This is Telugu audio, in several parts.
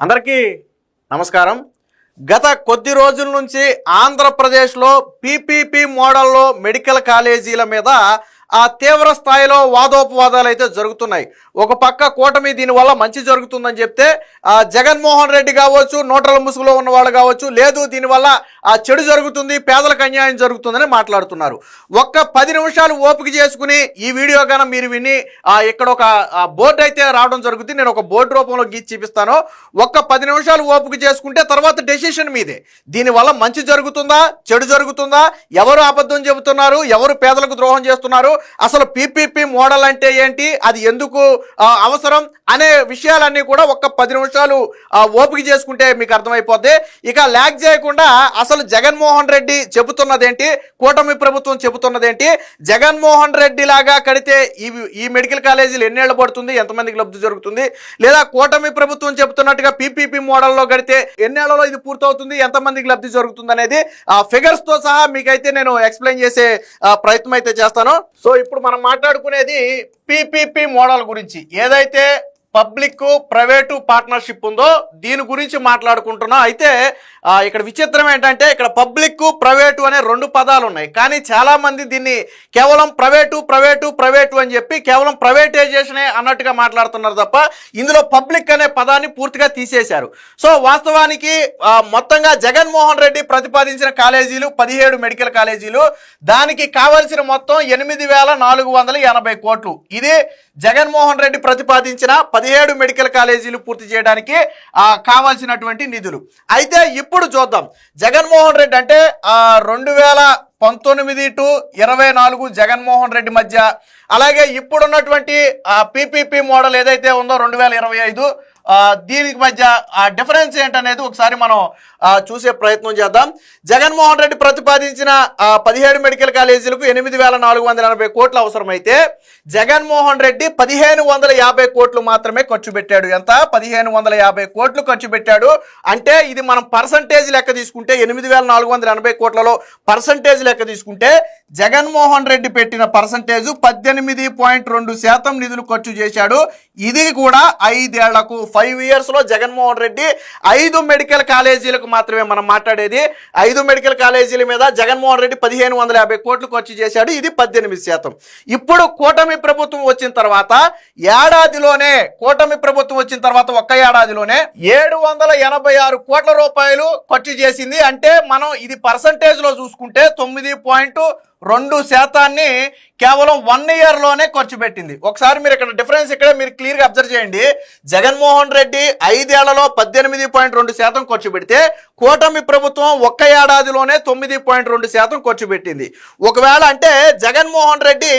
అందరికీ నమస్కారం. గత కొద్ది రోజుల నుంచి ఆంధ్రప్రదేశ్లో పీపీపీ మోడల్లో మెడికల్ కాలేజీల మీద ఆ తీవ్ర స్థాయిలో వాదోపవాదాలు అయితే జరుగుతున్నాయి. ఒక పక్క కూటమి దీనివల్ల మంచి జరుగుతుందని చెప్తే ఆ జగన్మోహన్ రెడ్డి కావచ్చు నోట్ల ముసుగులో ఉన్న వాళ్ళు కావచ్చు లేదు దీనివల్ల ఆ చెడు జరుగుతుంది పేదలకు అన్యాయం జరుగుతుందని మాట్లాడుతున్నారు. ఒక్క పది నిమిషాలు ఓపిక చేసుకుని ఈ వీడియో గాన మీరు విని ఇక్కడ ఒక బోర్డు అయితే రావడం జరుగుతుంది. నేను ఒక బోర్డు రూపంలో గీచి చూపిస్తాను. ఒక్క పది నిమిషాలు ఓపిక చేసుకుంటే తర్వాత డెసిషన్ మీదే. దీనివల్ల మంచి జరుగుతుందా చెడు జరుగుతుందా ఎవరు అబద్ధం చెబుతున్నారు ఎవరు పేదలకు ద్రోహం చేస్తున్నారు అసలు పీపీపీ మోడల్ అంటే ఏంటి? అది ఎందుకు అవసరం అనే విషయాలన్నీ కూడా ఒక్క పది నిమిషాలు ఓపిక చేసుకుంటే మీకు అర్థమైపోద్ది. ఇక ల్యాక్ చేయకుండా అసలు జగన్మోహన్ రెడ్డి చెబుతున్నదేంటి? కూటమి ప్రభుత్వం చెబుతున్నదేంటి? జగన్మోహన్ రెడ్డి లాగా కడితే ఈ ఈ మెడికల్ కాలేజీలు ఎన్నేళ్ళు పడుతుంది? ఎంతమందికి లబ్ధి జరుగుతుంది? లేదా కూటమి ప్రభుత్వం చెబుతున్నట్టుగా పీపీపీ మోడల్లో కడితే ఎన్నేళ్ళలో ఇది పూర్తవుతుంది? ఎంతమందికి లబ్ధి జరుగుతుంది అనేది ఫిగర్స్తో సహా మీకైతే నేను ఎక్స్ప్లెయిన్ చేసే ప్రయత్నం అయితే చేస్తాను. సో సో ఇప్పుడు మనం మాట్లాడుకునేది పీపీపీ మోడల్ గురించి. ఏదైతే పబ్లిక్ ప్రైవేటు పార్ట్నర్షిప్ ఉందో దీని గురించి మాట్లాడుకుంటున్నాం. అయితే ఇక్కడ విచిత్రం ఏంటంటే ఇక్కడ పబ్లిక్ ప్రైవేటు అనే రెండు పదాలు ఉన్నాయి. కానీ చాలామంది దీన్ని కేవలం ప్రైవేటు ప్రైవేటు ప్రైవేటు అని చెప్పి కేవలం ప్రైవేటైజేషనే అన్నట్టుగా మాట్లాడుతున్నారు తప్ప ఇందులో పబ్లిక్ అనే పదాన్ని పూర్తిగా తీసేశారు. సో వాస్తవానికి మొత్తంగా జగన్మోహన్ రెడ్డి ప్రతిపాదించిన కాలేజీలు పదిహేడు మెడికల్ కాలేజీలు. దానికి కావలసిన మొత్తం ఎనిమిది వేల నాలుగు వందల ఎనభై కోట్లు. ఇది జగన్మోహన్ రెడ్డి ప్రతిపాదించిన పదిహేడు మెడికల్ కాలేజీలు పూర్తి చేయడానికి కావాల్సినటువంటి నిధులు. అయితే ఇప్పుడు చూద్దాం. జగన్మోహన్ రెడ్డి అంటే రెండు వేల పంతొమ్మిది టు ఇరవై నాలుగు జగన్మోహన్ రెడ్డి మధ్య. అలాగే ఇప్పుడున్నటువంటి పీపీపీ మోడల్ ఏదైతే ఉందో రెండు వేల ఇరవై ఐదు దీనికి మధ్య ఆ డిఫరెన్స్ ఏంటనేది ఒకసారి మనం చూసే ప్రయత్నం చేద్దాం. జగన్మోహన్ రెడ్డి ప్రతిపాదించిన పదిహేడు మెడికల్ కాలేజీలకు ఎనిమిది వేల నాలుగు వందల ఎనభై కోట్లు అవసరమైతే జగన్మోహన్ రెడ్డి పదిహేను వందల యాభై కోట్లు మాత్రమే ఖర్చు పెట్టాడు. ఎంత? పదిహేను వందల యాభై కోట్లు ఖర్చు పెట్టాడు. అంటే ఇది మనం పర్సంటేజ్ లెక్క తీసుకుంటే ఎనిమిది వేల నాలుగు వందల ఎనభై కోట్లలో పర్సంటేజ్ లెక్క తీసుకుంటే జగన్మోహన్ రెడ్డి పెట్టిన పర్సంటేజ్ పద్దెనిమిది పాయింట్ రెండు శాతం నిధులు ఖర్చు చేశాడు. ఇది కూడా ఐదేళ్ళకు ఫైవ్ ఇయర్స్లో జగన్మోహన్ రెడ్డి ఐదు మెడికల్ కాలేజీలకు మాత్రమే మనం మాట్లాడేది. ఐదు మెడికల్ కాలేజీల మీద జగన్మోహన్ రెడ్డి పదిహేను వందల యాభై కోట్లు ఖర్చు చేశాడు. ఇది పద్దెనిమిది శాతం. ఇప్పుడు కూటమి ప్రభుత్వం వచ్చిన తర్వాత ఏడాదిలోనే కూటమి ప్రభుత్వం వచ్చిన తర్వాత ఒక్క ఏడాదిలోనే ఏడు వందల ఎనభై ఆరు కోట్ల రూపాయలు ఖర్చు చేసింది. అంటే మనం ఇది పర్సంటేజ్లో చూసుకుంటే తొమ్మిది పాయింట్ రెండు శాతాన్ని కేవలం వన్ ఇయర్లోనే ఖర్చు పెట్టింది. ఒకసారి మీరు ఇక్కడ డిఫరెన్స్ ఇక్కడ మీరు క్లియర్గా అబ్జర్వ్ చేయండి. జగన్మోహన్ రెడ్డి ఐదేళ్ళలో పద్దెనిమిది పాయింట్ రెండు శాతం ఖర్చు పెడితే కూటమి ప్రభుత్వం ఒక్క ఏడాదిలోనే తొమ్మిది పాయింట్ రెండు శాతం ఖర్చు పెట్టింది. ఒకవేళ అంటే జగన్మోహన్ రెడ్డి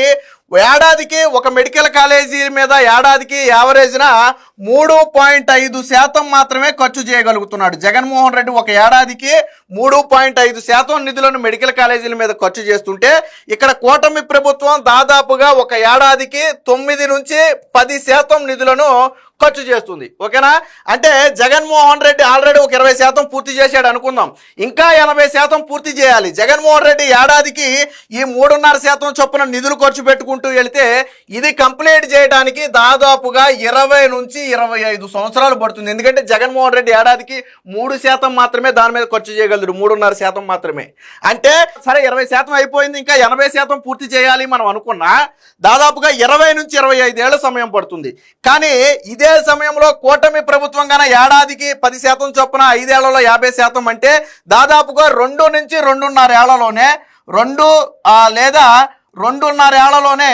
ఏడాదికి ఒక మెడికల్ కాలేజీ మీద ఏడాదికి యావరేజ్న మూడు పాయింట్ ఐదు శాతం మాత్రమే ఖర్చు చేయగలుగుతున్నాడు. జగన్మోహన్ రెడ్డి ఒక ఏడాదికి మూడు పాయింట్ ఐదు శాతం నిధులను మెడికల్ కాలేజీల మీద ఖర్చు చేస్తుంటే ఇక్కడ కూటమి ప్రభుత్వం దాదాపుగా ఒక ఏడాదికి తొమ్మిది నుంచి పది శాతం నిధులను ఖర్చు చేస్తుంది. ఓకేనా? అంటే జగన్మోహన్ రెడ్డి ఆల్రెడీ ఒక ఇరవై శాతం పూర్తి చేశాడు అనుకుందాం. ఇంకా ఎనభై శాతం పూర్తి చేయాలి. జగన్మోహన్ రెడ్డి ఏడాదికి ఈ మూడున్నర శాతం చొప్పున నిధులు ఖర్చు పెట్టుకుంటూ వెళితే ఇది కంప్లీట్ చేయడానికి దాదాపుగా ఇరవై నుంచి ఇరవై ఐదు సంవత్సరాలు పడుతుంది. ఎందుకంటే జగన్మోహన్ రెడ్డి ఏడాదికి మూడు శాతం మాత్రమే దాని మీద ఖర్చు చేయగలరు మూడున్నర శాతం మాత్రమే. అంటే సరే ఇరవై శాతం అయిపోయింది ఇంకా ఎనభై శాతం పూర్తి చేయాలి మనం అనుకున్నా దాదాపుగా ఇరవై నుంచి ఇరవై ఐదేళ్ళ సమయం పడుతుంది. కానీ ఇదే సమయంలో కూటమి ప్రభుత్వం కన్నా ఏడాదికి పది శాతం చొప్పున ఐదేళ్ళలో యాభై శాతం అంటే దాదాపుగా రెండు నుంచి రెండున్నర ఏళ్ళలోనే రెండు లేదా రెండున్నర ఏళ్ళలోనే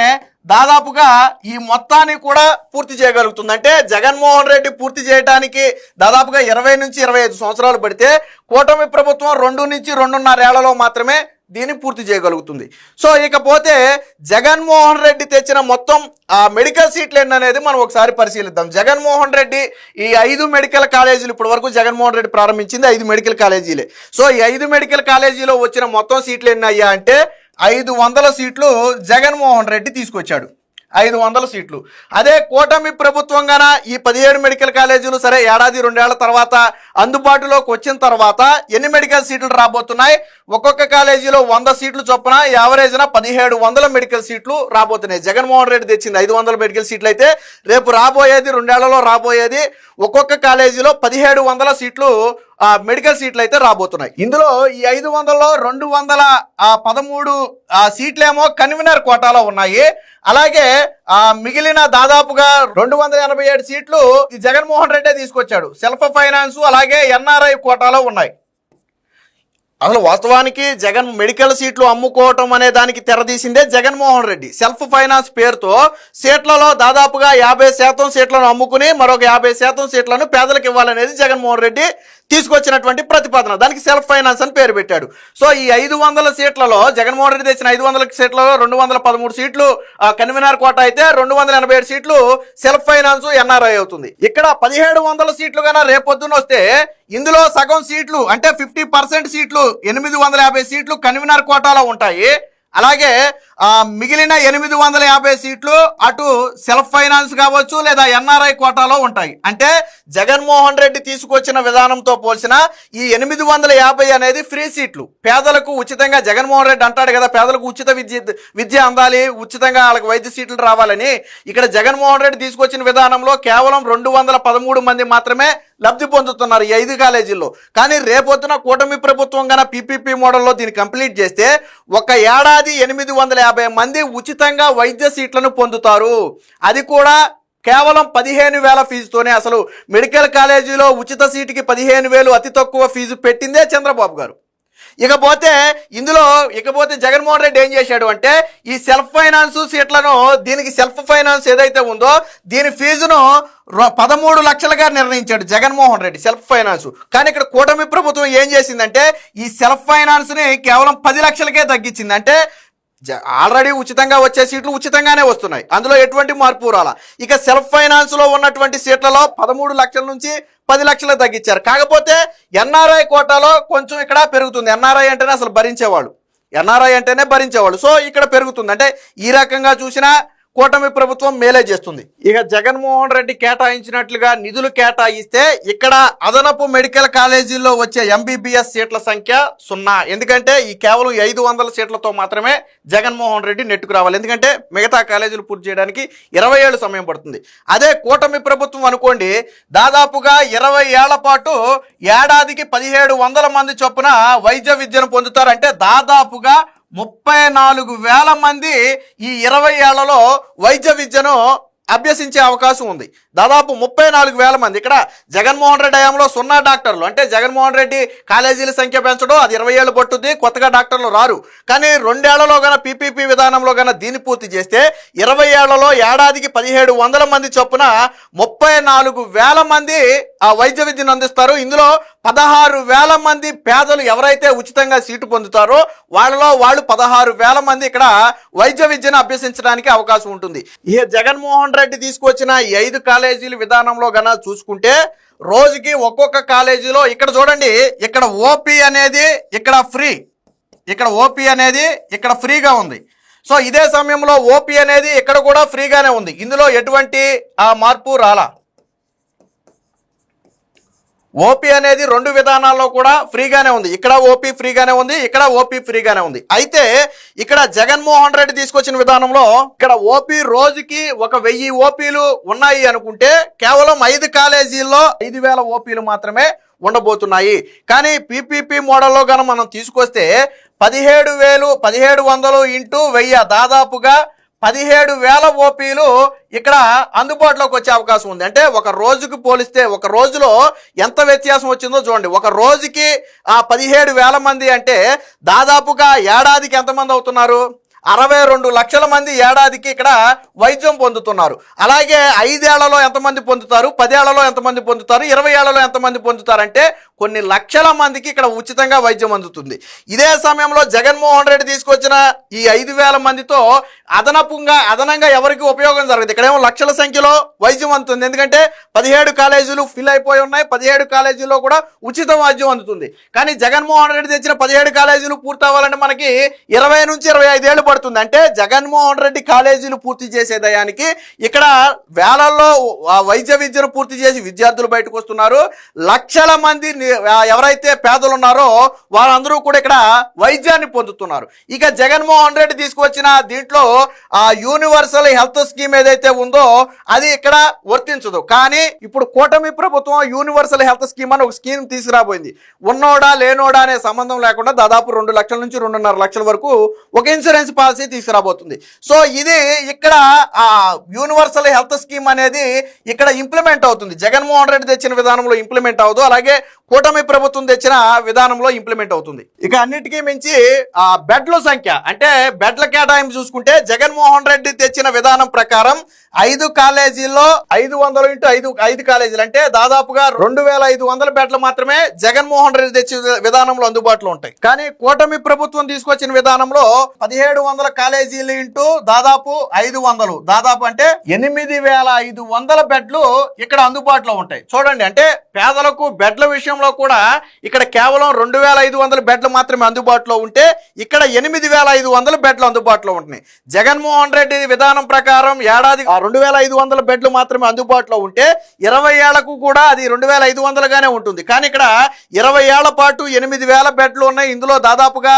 దాదాపుగా ఈ మొత్తాన్ని కూడా పూర్తి చేయగలుగుతుంది. అంటే జగన్మోహన్ రెడ్డి పూర్తి చేయడానికి దాదాపుగా ఇరవై నుంచి ఇరవై ఐదు సంవత్సరాలు పడితే కూటమి ప్రభుత్వం రెండు నుంచి రెండున్నర ఏళ్ళలో మాత్రమే దీన్ని పూర్తి చేయగలుగుతుంది. సో ఇకపోతే జగన్మోహన్ రెడ్డి తెచ్చిన మొత్తం ఆ మెడికల్ సీట్లు ఎన్ని అనేది మనం ఒకసారి పరిశీలిద్దాం. జగన్మోహన్ రెడ్డి ఈ ఐదు మెడికల్ కాలేజీలు ఇప్పటి వరకు జగన్మోహన్ రెడ్డి ప్రారంభించింది ఐదు మెడికల్ కాలేజీలే. సో ఈ ఐదు మెడికల్ కాలేజీలో వచ్చిన మొత్తం సీట్లు ఎన్ని అయ్యా అంటే ఐదు వందల సీట్లు జగన్మోహన్ రెడ్డి తీసుకొచ్చాడు. ఐదు వందల సీట్లు. అదే కూటమి ప్రభుత్వంగాన ఈ పదిహేడు మెడికల్ కాలేజీలు సరే ఏడాది రెండేళ్ళ తర్వాత అందుబాటులోకి వచ్చిన తర్వాత ఎన్ని మెడికల్ సీట్లు రాబోతున్నాయి? ఒక్కొక్క కాలేజీలో వంద సీట్లు చొప్పున యావరేజ్న పదిహేడు వందల మెడికల్ సీట్లు రాబోతున్నాయి. జగన్మోహన్ రెడ్డి తెచ్చింది ఐదు వందల మెడికల్ సీట్లు అయితే రేపు రాబోయేది రెండేళ్ళలో రాబోయేది ఒక్కొక్క కాలేజీలో పదిహేడు వందల సీట్లు ఆ, మెడికల్ సీట్లు అయితే రాబోతున్నాయి. ఇందులో ఈ ఐదు వందలలో రెండు వందల పదమూడు సీట్లేమో కన్వీనర్ కోటాలో ఉన్నాయి. అలాగే ఆ మిగిలిన దాదాపుగా రెండు వందల ఎనభై ఏడు సీట్లు ఈ జగన్మోహన్ రెడ్డి తీసుకొచ్చాడు. సెల్ఫ్ ఫైనాన్స్ అలాగే ఎన్ఆర్ఐ కోటాలో ఉన్నాయి. అసలు వాస్తవానికి జగన్ మెడికల్ సీట్లు అమ్ముకోవటం అనే దానికి తెరదీసిందే జగన్మోహన్ రెడ్డి. సెల్ఫ్ ఫైనాన్స్ పేరుతో సీట్లలో దాదాపుగా యాభై శాతం సీట్లను అమ్ముకుని మరొక యాభై శాతం సీట్లను పేదలకు ఇవ్వాలనేది జగన్మోహన్ రెడ్డి తీసుకొచ్చినటువంటి ప్రతిపాదన. దానికి సెల్ఫ్ ఫైనాన్స్ అని పేరు పెట్టాడు. సో ఈ ఐదు వందల సీట్లలో జగన్మోహన్ రెడ్డి తెచ్చిన ఐదు వందల సీట్లలో రెండు వందల పదమూడు సీట్లు కన్వీనర్ కోట అయితే రెండు వందల ఎనభై ఏడు సీట్లు సెల్ఫ్ ఫైనాన్స్ ఎన్ఆర్ఐ అవుతుంది. ఇక్కడ పదిహేడు వందల సీట్లు కన్నా రేపొద్దున వస్తే ఇందులో సగం సీట్లు అంటే ఫిఫ్టీ పర్సెంట్ సీట్లు ఎనిమిది వందల యాభై సీట్లు కన్వీనర్ కోటాలో ఉంటాయి. అలాగే మిగిలిన ఎనిమిది వందల యాభై సీట్లు అటు సెల్ఫ్ ఫైనాన్స్ కావచ్చు లేదా ఎన్ఆర్ఐ కోటాలో ఉంటాయి. అంటే జగన్మోహన్ రెడ్డి తీసుకొచ్చిన విధానంతో పోల్చిన ఈ ఎనిమిది వందల యాభై అనేది ఫ్రీ సీట్లు. పేదలకు ఉచితంగా జగన్మోహన్ రెడ్డి అంటాడు కదా పేదలకు ఉచిత విద్య విద్య అందాలి ఉచితంగా వాళ్ళకి వైద్య సీట్లు రావాలని. ఇక్కడ జగన్మోహన్ రెడ్డి తీసుకొచ్చిన విధానంలో కేవలం రెండు వందల పదమూడు మంది మాత్రమే లబ్ధి పొందుతున్నారు ఈ ఐదు కాలేజీల్లో. కానీ రేపొద్దున కూటమి ప్రభుత్వం గన పీపీపీ మోడల్లో దీన్ని కంప్లీట్ చేస్తే ఒక ఏడాది ఎనిమిది వందల యాభై మంది ఉచితంగా వైద్య సీట్లను పొందుతారు. అది కూడా కేవలం పదిహేను వేల ఫీజుతోనే. అసలు మెడికల్ కాలేజీలో ఉచిత సీటుకి పదిహేను వేలు అతి తక్కువ ఫీజు పెట్టిందే చంద్రబాబు గారు. ఇకపోతే ఇందులో ఇకపోతే జగన్మోహన్ రెడ్డి ఏం చేశాడు అంటే ఈ సెల్ఫ్ ఫైనాన్స్ సీట్లను దీనికి సెల్ఫ్ ఫైనాన్స్ ఏదైతే ఉందో దీని ఫీజును పదమూడు లక్షలుగా నిర్ణయించాడు జగన్మోహన్ రెడ్డి సెల్ఫ్ ఫైనాన్స్. కానీ ఇక్కడ కూటమి ప్రభుత్వం ఏం చేసిందంటే ఈ సెల్ఫ్ ఫైనాన్స్ని కేవలం పది లక్షలకే తగ్గించింది. అంటే ఆల్రెడీ ఉచితంగా వచ్చే సీట్లు ఉచితంగానే వస్తున్నాయి. అందులో ఎటువంటి మార్పు రాల? ఇక సెల్ఫ్ ఫైనాన్స్లో ఉన్నటువంటి సీట్లలో పదమూడు లక్షల నుంచి పది లక్షలు తగ్గించారు. కాకపోతే ఎన్ఆర్ఐ కోటాలో కొంచెం ఇక్కడ పెరుగుతుంది. ఎన్ఆర్ఐ అంటేనే అసలు భరించేవాళ్ళు. ఎన్ఆర్ఐ అంటేనే భరించేవాళ్ళు. సో ఇక్కడ పెరుగుతుంది. అంటే ఈ రకంగా చూసినా కూటమి ప్రభుత్వం మేలే చేస్తుంది. ఇక జగన్మోహన్ రెడ్డి కేటాయించినట్లుగా నిధులు కేటాయిస్తే ఇక్కడ అదనపు మెడికల్ కాలేజీల్లో వచ్చే ఎంబీబీఎస్ సీట్ల సంఖ్య సున్నా. ఎందుకంటే ఈ కేవలం ఐదు వందల సీట్లతో మాత్రమే జగన్మోహన్ రెడ్డి నెట్టుకు రావాలి. ఎందుకంటే మిగతా కాలేజీలు పూర్తి చేయడానికి ఇరవై ఏళ్ళు సమయం పడుతుంది. అదే కూటమి ప్రభుత్వం అనుకోండి దాదాపుగా ఇరవై ఏళ్ళ పాటు ఏడాదికి పదిహేడు వందల మంది చొప్పున వైద్య విద్యను పొందుతారంటే దాదాపుగా ముప్పై నాలుగు వేల మంది ఈ ఇరవై ఏళ్ళలో వైద్య విద్యను అభ్యసించే అవకాశం ఉంది. దాదాపు ముప్పై నాలుగు వేల మంది. ఇక్కడ జగన్మోహన్ రెడ్డి హయాంలో సున్నా డాక్టర్లు. అంటే జగన్మోహన్ రెడ్డి కాలేజీల సంఖ్య పెంచడం అది ఇరవై ఏళ్ళు పట్టుద్ది కొత్తగా డాక్టర్లు రారు. కానీ రెండేళ్ళలో గన పీపీపీ విధానంలో గన దీన్ని పూర్తి చేస్తే ఇరవై ఏళ్ళలో ఏడాదికి పదిహేడు వందల మంది చొప్పున ముప్పై నాలుగు వేల మంది ఆ వైద్య విద్యను అందిస్తారు. ఇందులో పదహారు వేల మంది పేదలు ఎవరైతే ఉచితంగా సీటు పొందుతారో వాళ్ళలో వాళ్ళు పదహారు వేల మంది ఇక్కడ వైద్య విద్యను అభ్యసించడానికి అవకాశం ఉంటుంది. ఈ జగన్మోహన్ రెడ్డి తీసుకొచ్చిన ఈ ఐదు కాలేజీల విధానంలో గన చూసుకుంటే రోజుకి ఒక్కొక్క కాలేజీలో ఇక్కడ చూడండి ఇక్కడ ఓపీ అనేది ఇక్కడ ఫ్రీ ఇక్కడ ఓపీ అనేది ఇక్కడ ఫ్రీగా ఉంది. సో ఇదే సమయంలో ఓపీ అనేది ఇక్కడ కూడా ఫ్రీగానే ఉంది. ఇందులో ఎటువంటి ఆ మార్పు రాలా? ఓపీ అనేది రెండు విధానాల్లో కూడా ఫ్రీగానే ఉంది. ఇక్కడ ఓపీ ఫ్రీగానే ఉంది ఇక్కడ ఓపీ ఫ్రీగానే ఉంది. అయితే ఇక్కడ జగన్మోహన్ రెడ్డి తీసుకొచ్చిన విధానంలో ఇక్కడ ఓపీ రోజుకి ఒక వెయ్యి ఓపీలు ఉన్నాయి అనుకుంటే కేవలం ఐదు కాలేజీల్లో ఐదు వేల ఓపీలు మాత్రమే ఉండబోతున్నాయి. కానీ పీపీపీ మోడల్లో కనుక మనం తీసుకొస్తే పదిహేడు వేలు పదిహేడు వందలు ఇంటూ వెయ్యి దాదాపుగా పదిహేడు వేల ఓపీలు ఇక్కడ అందుబాటులోకి వచ్చే అవకాశం ఉంది. అంటే ఒక రోజుకి పోలిస్తే ఒక రోజులో ఎంత వ్యత్యాసం వచ్చిందో చూడండి. ఒక రోజుకి ఆ పదిహేడు వేల మంది అంటే దాదాపుగా ఏడాదికి ఎంతమంది అవుతున్నారు? అరవై రెండు లక్షల మంది ఏడాదికి ఇక్కడ వైద్యం పొందుతున్నారు. అలాగే ఐదేళ్ళలో ఎంతమంది పొందుతారు? పదేళ్ళలో ఎంతమంది పొందుతారు? ఇరవై ఏళ్ళలో ఎంతమంది పొందుతారంటే కొన్ని లక్షల మందికి ఇక్కడ ఉచితంగా వైద్యం అందుతుంది. ఇదే సమయంలో జగన్మోహన్ రెడ్డి తీసుకొచ్చిన ఈ ఐదు వేల మందితో అదనపుగా అదనంగా ఎవరికి ఉపయోగం జరగదు. ఇక్కడేమో లక్షల సంఖ్యలో వైద్యం అందుతుంది. ఎందుకంటే పదిహేడు కాలేజీలు ఫిల్ అయిపోయి ఉన్నాయి. పదిహేడు కాలేజీల్లో కూడా ఉచిత వైద్యం అందుతుంది. కానీ జగన్మోహన్ రెడ్డి తెచ్చిన పదిహేడు కాలేజీలు పూర్తవ్వాలంటే మనకి ఇరవై నుంచి ఇరవై ఐదేళ్ళు పడుతుంది అంటే జగన్మోహన్ రెడ్డి కాలేజీలు పూర్తి చేసే దయానికి ఇక్కడ వేలల్లో వైద్య విద్యను పూర్తి చేసి విద్యార్థులు బయటకు వస్తున్నారు. లక్షల మంది ఎవరైతే పేదలు ఉన్నారో వారందరూ కూడా ఇక్కడ వైద్యాన్ని పొందుతున్నారు. ఇక జగన్మోహన్ రెడ్డి తీసుకొచ్చిన దీంట్లో ఆ యూనివర్సల్ హెల్త్ స్కీమ్ ఏదైతే ఉందో అది ఇక్కడ వర్తించదు. కానీ ఇప్పుడు కూటమి ప్రభుత్వం యూనివర్సల్ హెల్త్ స్కీమ్ అని ఒక స్కీమ్ తీసుకురాబోయింది. ఉన్నోడా లేనోడా అనే సంబంధం లేకుండా దాదాపు రెండు లక్షల నుంచి రెండున్నర లక్షల వరకు ఒక ఇన్సూరెన్స్ పాలసీ తీసుకురాబోతుంది. సో ఇది ఇక్కడ ఆ యూనివర్సల్ హెల్త్ స్కీమ్ అనేది ఇక్కడ ఇంప్లిమెంట్ అవుతుంది. జగన్మోహన్ రెడ్డి తెచ్చిన విధానంలో ఇంప్లిమెంట్ అవ్వదు. అలాగే కూటమి ప్రభుత్వం తెచ్చిన విధానంలో ఇంప్లిమెంట్ అవుతుంది. ఇక అన్నిటికీ మించి ఆ బెడ్ల సంఖ్య అంటే బెడ్ల కేటాయింపు చూసుకుంటే జగన్మోహన్ రెడ్డి తెచ్చిన విధానం ప్రకారం ఐదు కాలేజీల్లో ఐదు వందలు ఇంటూ ఐదు ఐదు కాలేజీలు అంటే దాదాపుగా రెండు వేల ఐదు వందల బెడ్లు మాత్రమే జగన్మోహన్ రెడ్డి తెచ్చిన విధానంలో అందుబాటులో ఉంటాయి. కానీ కూటమి ప్రభుత్వం తీసుకొచ్చిన విధానంలో పదిహేడు వందల కాలేజీలు ఇంటూ దాదాపు ఐదు వందలు దాదాపు అంటే ఎనిమిది వేల ఐదు వందల బెడ్లు ఇక్కడ అందుబాటులో ఉంటాయి. చూడండి అంటే పేదలకు బెడ్ల విషయం విషయంలో కూడా ఇక్కడ కేవలం రెండు వేల ఐదు వందల బెడ్లు మాత్రమే అందుబాటులో ఉంటే ఇక్కడ ఎనిమిది వేల ఐదు వందల బెడ్లు అందుబాటులో ఉంటున్నాయి. జగన్మోహన్ రెడ్డి విధానం ప్రకారం ఏడాది రెండు వేల ఐదు వందల బెడ్లు మాత్రమే అందుబాటులో ఉంటే ఇరవై ఏళ్ళకు కూడా అది రెండు వేల ఐదు వందలుగానే ఉంటుంది. కానీ ఇక్కడ ఇరవై ఏళ్ళ పాటు ఎనిమిది వేల బెడ్లు ఉన్నాయి. ఇందులో దాదాపుగా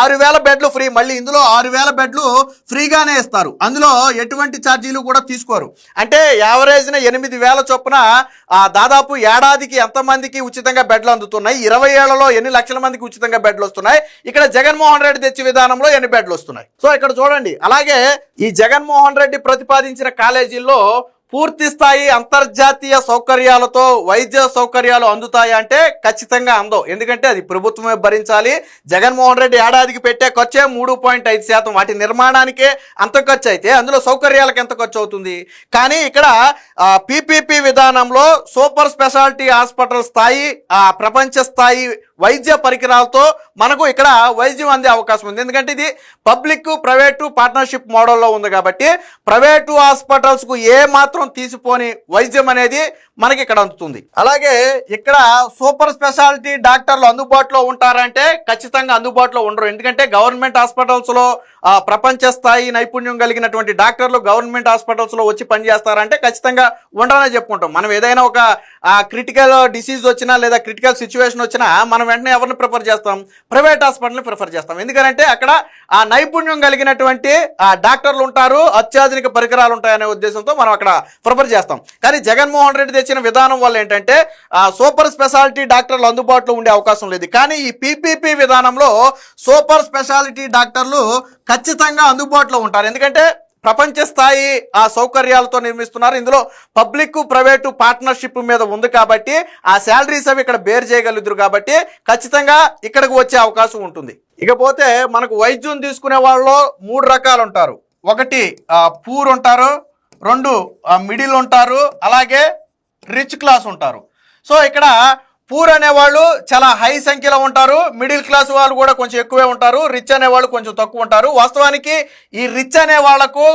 ఆరు వేల బెడ్లు ఫ్రీ. మళ్ళీ ఇందులో ఆరు వేల బెడ్లు ఫ్రీగానే ఇస్తారు. అందులో ఎటువంటి ఛార్జీలు కూడా తీసుకోరు. అంటే యావరేజ్న ఎనిమిది వేల చొప్పున దాదాపు ఏడాదికి ఎంతమందికి ఉచితంగా బెడ్లు అందుతున్నాయి? ఇరవై ఏళ్ళలో ఎన్ని లక్షల మందికి ఉచితంగా బెడ్లు వస్తున్నాయి? ఇక్కడ జగన్మోహన్ రెడ్డి తెచ్చే విధానంలో ఎన్ని బెడ్లు వస్తున్నాయి? సో ఇక్కడ చూడండి. అలాగే ఈ జగన్మోహన్ రెడ్డి ప్రతిపాదించిన కాలేజీల్లో పూర్తి స్థాయి అంతర్జాతీయ సౌకర్యాలతో వైద్య సౌకర్యాలు అందుతాయి అంటే ఖచ్చితంగా అందవు. ఎందుకంటే అది ప్రభుత్వమే భరించాలి. జగన్మోహన్ రెడ్డి ఏడాదికి పెట్టే ఖర్చే మూడు పాయింట్ ఐదు శాతం. వాటి నిర్మాణానికే అంత ఖర్చు అయితే అందులో సౌకర్యాలకు ఎంత ఖర్చు అవుతుంది? కానీ ఇక్కడ పీపీపీ విధానంలో సూపర్ స్పెషాలిటీ హాస్పిటల్ స్థాయి ప్రపంచ స్థాయి వైద్య పరికరాలతో మనకు ఇక్కడ వైద్యం అందే అవకాశం ఉంది. ఎందుకంటే ఇది పబ్లిక్ ప్రైవేటు పార్ట్నర్షిప్ మోడల్లో ఉంది కాబట్టి ప్రైవేటు హాస్పిటల్స్కు ఏ మాత్రం తీసిపోని వైద్యం అనేది మనకి ఇక్కడ అందుతుంది. అలాగే ఇక్కడ సూపర్ స్పెషాలిటీ డాక్టర్లు అందుబాటులో ఉంటారంటే ఖచ్చితంగా అందుబాటులో ఉండరు. ఎందుకంటే గవర్నమెంట్ హాస్పిటల్స్లో ప్రపంచ స్థాయి నైపుణ్యం కలిగినటువంటి డాక్టర్లు గవర్నమెంట్ హాస్పిటల్స్లో వచ్చి పనిచేస్తారంటే ఖచ్చితంగా ఉండరనే చెప్పుకుంటాం. మనం ఏదైనా ఒక క్రిటికల్ డిసీజ్ వచ్చినా లేదా క్రిటికల్ సిచ్యువేషన్ వచ్చినా మనం వెంటనే ఎవరిని ప్రిఫర్ చేస్తాం? ప్రైవేట్ హాస్పిటల్ని ప్రిఫర్ చేస్తాం. ఎందుకంటే అక్కడ ఆ నైపుణ్యం కలిగినటువంటి ఆ డాక్టర్లు ఉంటారు అత్యాధునిక పరికరాలు ఉంటాయనే ఉద్దేశంతో మనం అక్కడ ప్రిఫర్ చేస్తాం. కానీ జగన్మోహన్ రెడ్డి తెచ్చిన విధానం వల్ల ఏంటంటే ఆ సూపర్ స్పెషాలిటీ డాక్టర్లు అందుబాటులో ఉండే అవకాశం లేదు. కానీ ఈ పీపీపీ విధానంలో సూపర్ స్పెషాలిటీ డాక్టర్లు ఖచ్చితంగా అందుబాటులో ఉంటారు. ఎందుకంటే ప్రపంచ స్థాయి ఆ సౌకర్యాలతో నిర్మిస్తున్నారు. ఇందులో పబ్లిక్ ప్రైవేటు పార్ట్నర్షిప్ మీద ఉంది కాబట్టి ఆ శాలరీస్ అవి ఇక్కడ బేర్ చేయగలుగుతారు కాబట్టి ఖచ్చితంగా ఇక్కడికి వచ్చే అవకాశం ఉంటుంది. ఇకపోతే మనకు వైద్యం తీసుకునే వాళ్ళలో మూడు రకాలు ఉంటారు. ఒకటి పూర్ ఉంటారు. రెండు మిడిల్ ఉంటారు. అలాగే రిచ్ క్లాస్ ఉంటారు. సో ఇక్కడ పూర్ అనేవాళ్ళు చాలా హై సంఖ్యలో ఉంటారు. మిడిల్ క్లాస్ వాళ్ళు కూడా కొంచెం ఎక్కువే ఉంటారు. రిచ్ అనేవాళ్ళు కొంచెం తక్కువ ఉంటారు. వాస్తవానికి ఈ రిచ్ అనే వాళ్ళకు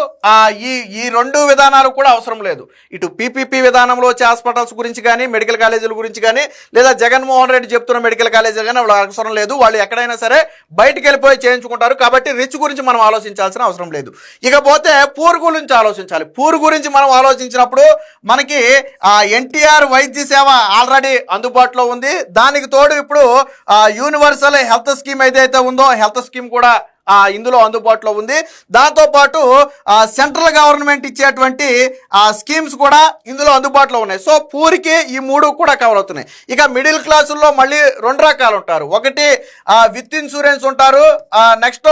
ఈ ఈ రెండు విధానాలు కూడా అవసరం లేదు. ఇటు పీపీపీ విధానంలో వచ్చే హాస్పిటల్స్ గురించి కానీ మెడికల్ కాలేజీల గురించి కానీ లేదా జగన్మోహన్ రెడ్డి చెప్తున్న మెడికల్ కాలేజీలు కానీ వాళ్ళకి అవసరం లేదు. వాళ్ళు ఎక్కడైనా సరే బయటికి వెళ్ళిపోయి చేయించుకుంటారు. కాబట్టి రిచ్ గురించి మనం ఆలోచించాల్సిన అవసరం లేదు. ఇకపోతే పూర్ గురించి ఆలోచించాలి. పూర్ గురించి మనం ఆలోచించినప్పుడు మనకి ఎన్టీఆర్ వైద్య సేవ ఆల్రెడీ అందుబాటులో ఉంది. దానికి తోడు ఇప్పుడు యూనివర్సల్ హెల్త్ స్కీమ్ ఏదైతే ఉందో హెల్త్ స్కీమ్ కూడా ఆ, ఇందులో అందుబాటులో ఉంది. దాంతోపాటు సెంట్రల్ గవర్నమెంట్ ఇచ్చేటువంటి ఆ స్కీమ్స్ కూడా ఇందులో అందుబాటులో ఉన్నాయి. సో పూరికి ఈ మూడు కూడా కవర్ అవుతున్నాయి. ఇక మిడిల్ క్లాసుల్లో మళ్ళీ రెండు రకాలు ఉంటారు. ఒకటి విత్ ఇన్సూరెన్స్ ఉంటారు. నెక్స్ట్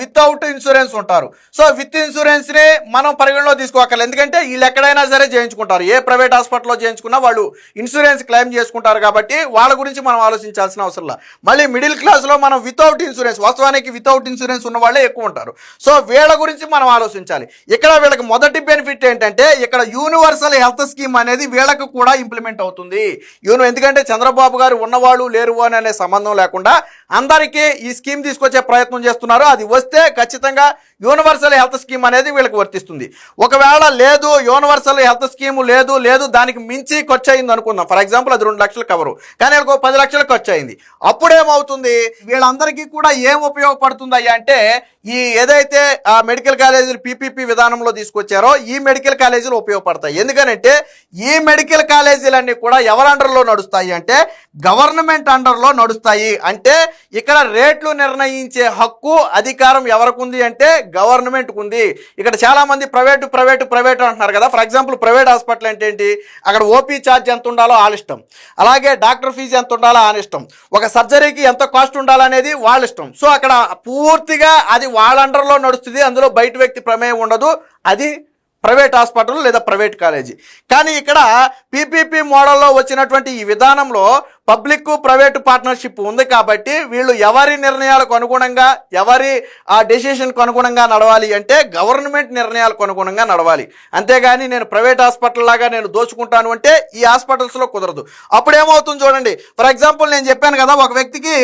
వితౌట్ ఇన్సూరెన్స్ ఉంటారు. సో విత్ ఇన్సూరెన్స్ని మనం పరిగణలో తీసుకోవాలి ఎందుకంటే వీళ్ళు ఎక్కడైనా సరే చేయించుకుంటారు. ఏ ప్రైవేట్ హాస్పిటల్లో చేయించుకున్నా వాళ్ళు ఇన్సూరెన్స్ క్లెయిమ్ చేసుకుంటారు కాబట్టి వాళ్ళ గురించి మనం ఆలోచించాల్సిన అవసరం లేదు. మళ్ళీ మిడిల్ క్లాస్లో మనం వితౌట్ ఇన్సూరెన్స్ వాస్తవానికి వితౌట్ ఇన్సూరెన్స్ ఉన్న వాళ్ళే ఎక్కువ ఉంటారు. సో వీళ్ళ గురించి మనం ఆలోచించాలి. ఇక్కడ వీళ్ళకి మొదటి బెనిఫిట్ ఏంటంటే ఇక్కడ యూనివర్సల్ హెల్త్ స్కీమ్ అనేది వీళ్ళకు కూడా ఇంప్లిమెంట్ అవుతుంది. యూను ఎందుకంటే చంద్రబాబు గారు ఉన్నవాళ్ళు లేరు అని అనే సంబంధం లేకుండా అందరికీ ఈ స్కీమ్ తీసుకొచ్చే ప్రయత్నం చేస్తున్నారు. అది వస్తే ఖచ్చితంగా యూనివర్సల్ హెల్త్ స్కీమ్ అనేది వీళ్ళకి వర్తిస్తుంది. ఒకవేళ లేదు యూనివర్సల్ హెల్త్ స్కీమ్ లేదు లేదు దానికి మించి ఖర్చు అయింది అనుకుందాం. ఫర్ ఎగ్జాంపుల్ అది రెండు లక్షలు కవరు కానీ వీళ్ళకి ఒక పది లక్షలు ఖర్చు అయింది. అప్పుడేమవుతుంది? వీళ్ళందరికీ కూడా ఏం ఉపయోగపడుతుంది అయ్యా అంటే ఈ ఏదైతే ఆ మెడికల్ కాలేజీలు పీపీపీ విధానంలో తీసుకొచ్చారో ఈ మెడికల్ కాలేజీలు ఉపయోగపడతాయి. ఎందుకనంటే ఈ మెడికల్ కాలేజీలన్నీ కూడా ఎవరి అండర్లో నడుస్తాయి అంటే గవర్నమెంట్ అండర్లో నడుస్తాయి. అంటే ఇక్కడ రేట్లు నిర్ణయించే హక్కు అధికారం ఎవరికి ఉంది అంటే గవర్నమెంట్కి ఉంది ఇక్కడ చాలా మంది ప్రైవేటు ప్రైవేటు ప్రైవేటు అంటున్నారు కదా. ఫర్ ఎగ్జాంపుల్ ప్రైవేట్ హాస్పిటల్ అంటే ఏంటి? అక్కడ ఓపీ ఛార్జ్ ఎంత ఉండాలో వాళ్ళ ఇష్టం. అలాగే డాక్టర్ ఫీజు ఎంత ఉండాలో ఆయన ఇష్టం. ఒక సర్జరీకి ఎంత కాస్ట్ ఉండాలనేది వాళ్ళ ఇష్టం. సో అక్కడ పూర్తిగా అది వాళ్ళ అండర్లో నడుస్తుంది. అందులో బయట వ్యక్తి ప్రమేయం ఉండదు. అది ప్రైవేట్ హాస్పిటల్ లేదా ప్రైవేట్ కాలేజీ. కానీ ఇక్కడ పీపీపీ మోడల్లో వచ్చినటువంటి ఈ విధానంలో పబ్లిక్ ప్రైవేట్ పార్ట్నర్షిప్ ఉంది కాబట్టి వీళ్ళు ఎవరి నిర్ణయాలకు అనుగుణంగా ఎవరి ఆ డెసిషన్కు అనుగుణంగా నడవాలి అంటే గవర్నమెంట్ నిర్ణయాలకు అనుగుణంగా నడవాలి. అంతేగాని నేను ప్రైవేట్ హాస్పిటల్ లాగా నేను దోచుకుంటాను అంటే ఈ హాస్పిటల్స్లో కుదరదు. అప్పుడు ఏమవుతుంది చూడండి. ఫర్ ఎగ్జాంపుల్ నేను చెప్పాను కదా ఒక వ్యక్తికి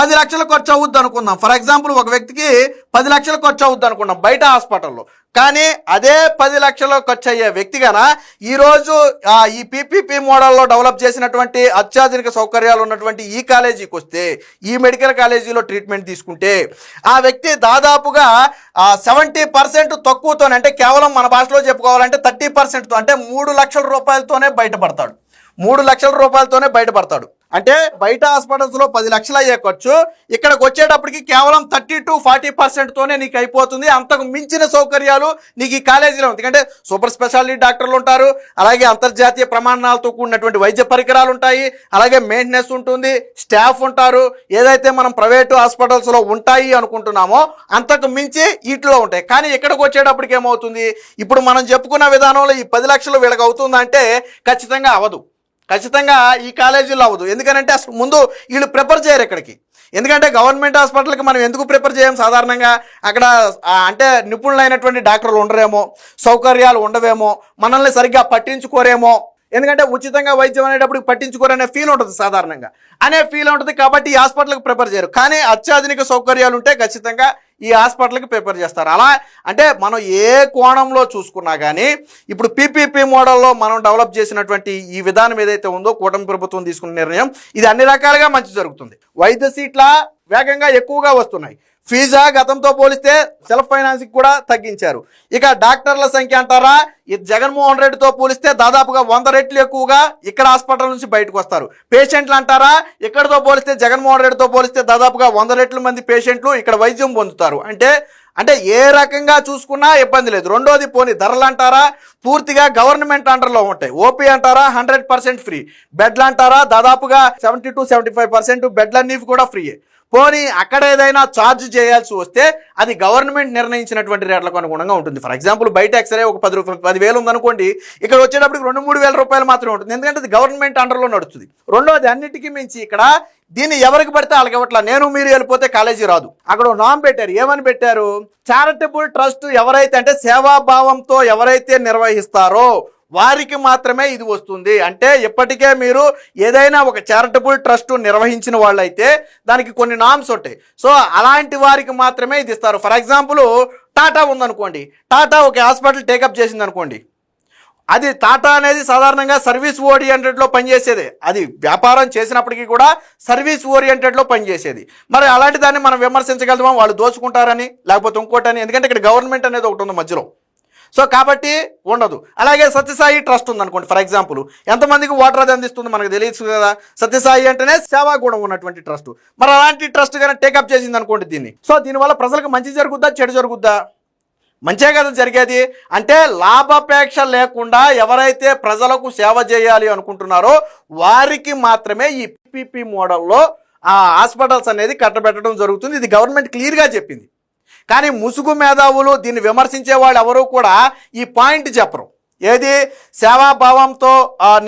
పది లక్షలు ఖర్చు అవుద్ది అనుకుందాం. ఫర్ ఎగ్జాంపుల్ ఒక వ్యక్తికి పది లక్షలు ఖర్చు అవుద్ది అనుకున్నాం బయట హాస్పిటల్లో. కానీ అదే పది లక్షలు ఖర్చు అయ్యే వ్యక్తిగానా ఈరోజు ఈ పీపీపీ మోడల్లో డెవలప్ చేసినటువంటి అత్యాధునిక సౌకర్యాలు ఉన్నటువంటి ఈ కాలేజీకి వస్తే ఈ మెడికల్ కాలేజీలో ట్రీట్మెంట్ తీసుకుంటే ఆ వ్యక్తి దాదాపుగా సెవెంటీ పర్సెంట్ తక్కువతోనే అంటే కేవలం మన భాషలో చెప్పుకోవాలంటే థర్టీ పర్సెంట్తో అంటే మూడు లక్షల రూపాయలతోనే బయటపడతాడు. మూడు లక్షల రూపాయలతోనే బయటపడతాడు. అంటే బయట హాస్పిటల్స్లో పది లక్షలు అయ్యే ఖర్చు. ఇక్కడికి వచ్చేటప్పటికి కేవలం థర్టీ టు ఫార్టీ పర్సెంట్ తోనే నీకు అయిపోతుంది. అంతకు మించిన సౌకర్యాలు నీకు ఈ కాలేజీలో ఉంది ఎందుకంటే సూపర్ స్పెషాలిటీ డాక్టర్లు ఉంటారు. అలాగే అంతర్జాతీయ ప్రమాణాలతో కూడినటువంటి వైద్య పరికరాలు ఉంటాయి. అలాగే మెయింటెనెన్స్ ఉంటుంది. స్టాఫ్ ఉంటారు. ఏదైతే మనం ప్రైవేటు హాస్పిటల్స్లో ఉంటాయి అనుకుంటున్నామో అంతకు మించి వీటిలో ఉంటాయి. కానీ ఇక్కడికి వచ్చేటప్పటికి ఏమవుతుంది? ఇప్పుడు మనం చెప్పుకున్న విధానంలో ఈ పది లక్షలు వీళ్ళకి అవుతుందంటే ఖచ్చితంగా అవదు ఖచ్చితంగా ఈ కాలేజీలో అవ్వదు. ఎందుకనంటే అసలు ముందు వీళ్ళు ప్రిపేర్ చేయరు ఇక్కడికి. ఎందుకంటే గవర్నమెంట్ హాస్పిటల్కి మనం ఎందుకు ప్రిపేర్ చేయం? సాధారణంగా అక్కడ అంటే నిపుణులైనటువంటి డాక్టర్లు ఉండరేమో సౌకర్యాలు ఉండవేమో మనల్ని సరిగ్గా పట్టించుకోరేమో ఎందుకంటే ఉచితంగా వైద్యం అనేటప్పుడు పట్టించుకోరనే ఫీల్ ఉంటుంది సాధారణంగా. అనే ఫీల్ ఉంటుంది కాబట్టి ఈ హాస్పిటల్కి ప్రిపేర్ చేయరు. కానీ అత్యాధునిక సౌకర్యాలు ఉంటే ఖచ్చితంగా ఈ హాస్పిటల్కి ప్రిపేర్ చేస్తారు. అలా అంటే మనం ఏ కోణంలో చూసుకున్నా కానీ ఇప్పుడు పీపీపీ మోడల్లో మనం డెవలప్ చేసినటువంటి ఈ విధానం ఏదైతే ఉందో కూటమి ప్రభుత్వం తీసుకున్న నిర్ణయం ఇది అన్ని రకాలుగా మంచి జరుగుతుంది. వైద్య సీట్ల వేగంగా ఎక్కువగా వస్తున్నాయి. ఫీజా గతంతో పోలిస్తే సెల్ఫ్ ఫైనాన్సింగ్ కూడా తగ్గించారు. ఇక డాక్టర్ల సంఖ్య అంటారా? ఈ జగన్మోహన్ రెడ్డితో పోలిస్తే దాదాపుగా వంద రెట్లు ఎక్కువగా ఇక్కడ హాస్పిటల్ నుంచి బయటకు వస్తారు. పేషెంట్లు అంటారా? ఇక్కడతో పోలిస్తే జగన్మోహన్ రెడ్డితో పోలిస్తే దాదాపుగా వంద రెట్ల మంది పేషెంట్లు ఇక్కడ వైద్యం పొందుతారు. అంటే అంటే ఏ రకంగా చూసుకున్నా ఇబ్బంది లేదు. రెండోది పోనీ ధరలు అంటారా? పూర్తిగా గవర్నమెంట్ అండర్లో ఉంటాయి. ఓపీ అంటారా? Hundred percent free. బెడ్లు అంటారా? దాదాపుగా seventy to seventy five percent బెడ్లన్నీ కూడా ఫ్రీయే. పోనీ అక్కడ ఏదైనా ఛార్జ్ చేయాల్సి వస్తే అది గవర్నమెంట్ నిర్ణయించినటువంటి రేట్లకు అనుగుణంగా ఉంటుంది. ఫర్ ఎగ్జాంపుల్ బయట ఎక్స్రే ఒక పది రూపాయలు పదివేలు ఉందనుకోండి ఇక్కడ వచ్చేటప్పటికి రెండు మూడు వేల రూపాయలు మాత్రమే ఉంటుంది. ఎందుకంటే అది గవర్నమెంట్ అండర్లో నడుస్తుంది. రెండోది అన్నిటికీ మించి ఇక్కడ దీన్ని ఎవరికి పడితే వాళ్ళకి ఇవ్వట్లా. నేను మీరు వెళ్ళిపోతే కాలేజీ రాదు. అక్కడ నామ్ పెట్టారు. ఏమని పెట్టారు? చారిటబుల్ ట్రస్ట్ ఎవరైతే అంటే సేవాభావంతో ఎవరైతే నిర్వహిస్తారో వారికి మాత్రమే ఇది వస్తుంది. అంటే ఇప్పటికే మీరు ఏదైనా ఒక చారిటబుల్ ట్రస్ట్ నిర్వహించిన వాళ్ళైతే దానికి కొన్ని నామ్స్ ఉంటాయి. సో అలాంటి వారికి మాత్రమే ఇది ఇస్తారు. ఫర్ ఎగ్జాంపుల్ టాటా ఉందనుకోండి. టాటా ఒక హాస్పిటల్ టేకప్ చేసింది అనుకోండి. అది టాటా అనేది సాధారణంగా సర్వీస్ ఓరియంటెడ్లో పనిచేసేది. అది వ్యాపారం చేసినప్పటికీ కూడా సర్వీస్ ఓరియంటెడ్లో పనిచేసేది. మరి అలాంటి దాన్ని మనం విమర్శించగలుగుతాం వాళ్ళు దోచుకుంటారని లేకపోతే ఇంకోటని? ఎందుకంటే ఇక్కడ గవర్నమెంట్ అనేది ఒకటి ఉంది మధ్యలో. సో కాబట్టి ఉండదు. అలాగే సత్యసాయి ట్రస్ట్ ఉందనుకోండి ఫర్ ఎగ్జాంపుల్. ఎంతమందికి వాటర్ అది అందిస్తుంది మనకు తెలియదు కదా. సత్యసాయి అంటేనే సేవాగూడం ఉన్నటువంటి ట్రస్ట్. మరి అలాంటి ట్రస్ట్ కానీ టేకప్ చేసింది అనుకోండి దీన్ని. సో దీనివల్ల ప్రజలకు మంచి జరుగుద్దా చెడు జరుగుద్దా? మంచే కదా జరిగేది. అంటే లాభాపేక్ష లేకుండా ఎవరైతే ప్రజలకు సేవ చేయాలి అనుకుంటున్నారో వారికి మాత్రమే ఈ పీపీ మోడల్లో ఆ హాస్పిటల్స్ అనేది కట్టబెట్టడం జరుగుతుంది. ఇది గవర్నమెంట్ క్లియర్గా చెప్పింది. కానీ ముసుగు మేధావులు దీన్ని విమర్శించే వాళ్ళు ఎవరు కూడా ఈ పాయింట్ చెప్పరు. ఏది? సేవాభావంతో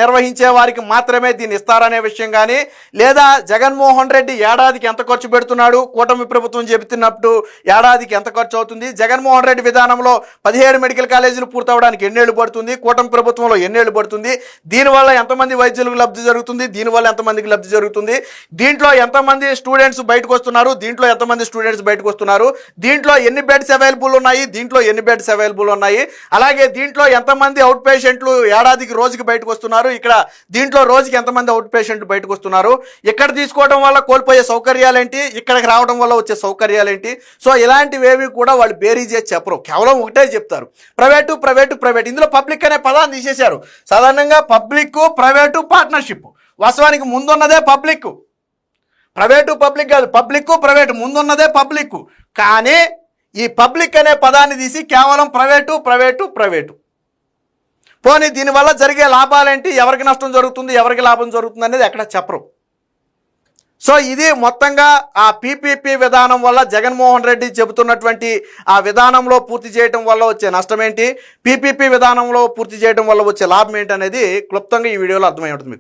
నిర్వహించే వారికి మాత్రమే దీన్ని ఇస్తారనే విషయం కానీ లేదా జగన్మోహన్ రెడ్డి ఏడాదికి ఎంత ఖర్చు పెడుతున్నాడు? కూటమి ప్రభుత్వం చెబుతున్నప్పుడు ఏడాదికి ఎంత ఖర్చు అవుతుంది? జగన్మోహన్ రెడ్డి విధానంలో పదిహేడు మెడికల్ కాలేజీలు పూర్తవడానికి ఎన్నేళ్ళు పడుతుంది? కూటమి ప్రభుత్వంలో ఎన్నేళ్ళు పడుతుంది? దీనివల్ల ఎంతమంది వైద్యులకు లబ్ధి జరుగుతుంది? దీనివల్ల ఎంతమందికి లబ్ధి జరుగుతుంది? దీంట్లో ఎంతమంది స్టూడెంట్స్ బయటకు వస్తున్నారు? దీంట్లో ఎంతమంది స్టూడెంట్స్ బయటకు వస్తున్నారు? దీంట్లో ఎన్ని బెడ్స్ అవైలబుల్ ఉన్నాయి? దీంట్లో ఎన్ని బెడ్స్ అవైలబుల్ ఉన్నాయి? అలాగే దీంట్లో ఎంతమంది అవుట్ పేషెంట్లు ఏడాదికి రోజుకి బయటకు వస్తున్నారు. ఇక్కడ దీంట్లో రోజుకి ఎంతమంది అవుట్ పేషెంట్లు బయటకు వస్తున్నారు? ఇక్కడ తీసుకోవడం వల్ల కోల్పోయే సౌకర్యాలేంటి? ఇక్కడికి రావడం వల్ల వచ్చే సౌకర్యాలేంటి? సో ఇలాంటివేవి కూడా వాళ్ళు బేరీ చేసి చెప్పరు. కేవలం ఒకటే చెప్తారు. Private private private. ఇందులో పబ్లిక్ అనే పదాన్ని తీసేశారు. సాధారణంగా పబ్లిక్ ప్రైవేటు పార్ట్నర్షిప్. వాస్తవానికి ముందున్నదే పబ్లిక్ ప్రైవేటు పబ్లిక్ కాదు పబ్లిక్ ప్రైవేటు. ముందున్నదే పబ్లిక్ కానీ ఈ పబ్లిక్ అనే పదాన్ని తీసి కేవలం ప్రైవేటు ప్రైవేటు ప్రైవేటు. పోనీ దీనివల్ల జరిగే లాభాలేంటి? ఎవరికి నష్టం జరుగుతుంది? ఎవరికి లాభం జరుగుతుంది అనేది ఎక్కడ చెప్పరు. సో ఇది మొత్తంగా ఆ పీపీపీ విధానం వల్ల జగన్మోహన్ రెడ్డి చెబుతున్నటువంటి ఆ విధానంలో పూర్తి చేయడం వల్ల వచ్చే నష్టం ఏంటి పీపీపీ విధానంలో పూర్తి చేయడం వల్ల వచ్చే లాభం ఏంటి అనేది క్లుప్తంగా ఈ వీడియోలో అర్థమై ఉంటుంది